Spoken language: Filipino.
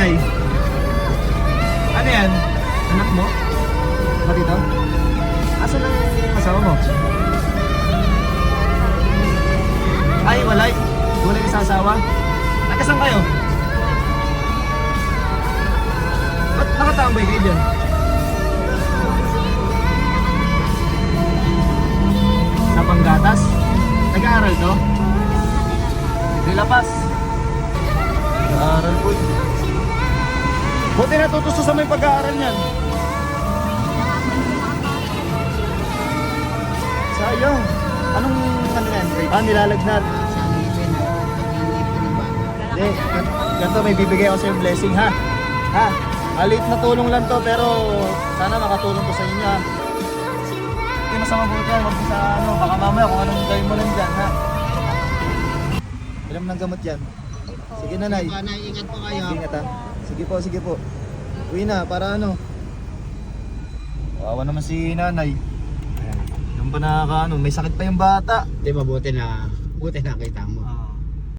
Ano yan? Anak mo? Ba dito? Asan ang asawa mo? Ay, walay. Walay sa asawa? Nakasan kayo? Ba't nakatambay kayo dyan? Sa panggatas? Nag-aaral to? Nilapas? Nag-aaral po. Buti natutuso sa may pag-aaral niyan. Sayang. Anong ano yan? Ah, nilalagnat. Hindi, gan- ganito may bibigay ako sa yung blessing ha. Ha? Alit na tulong lang to pero sana makatulong ko sa inyo ha. Hindi masama po kayo, wag mo sa ano, baka mamaya kung anong gawin mo lang dyan ha. Ilam ng gamot yan. Sige. Nanay, ingat po kayo. Ingat ha. Sige po, sige po. Uwi na, para ano. Wawa naman si nanay. Yung pa nakaka ano, may sakit pa yung bata. Di mabuti na, buti nakita mo. Ah.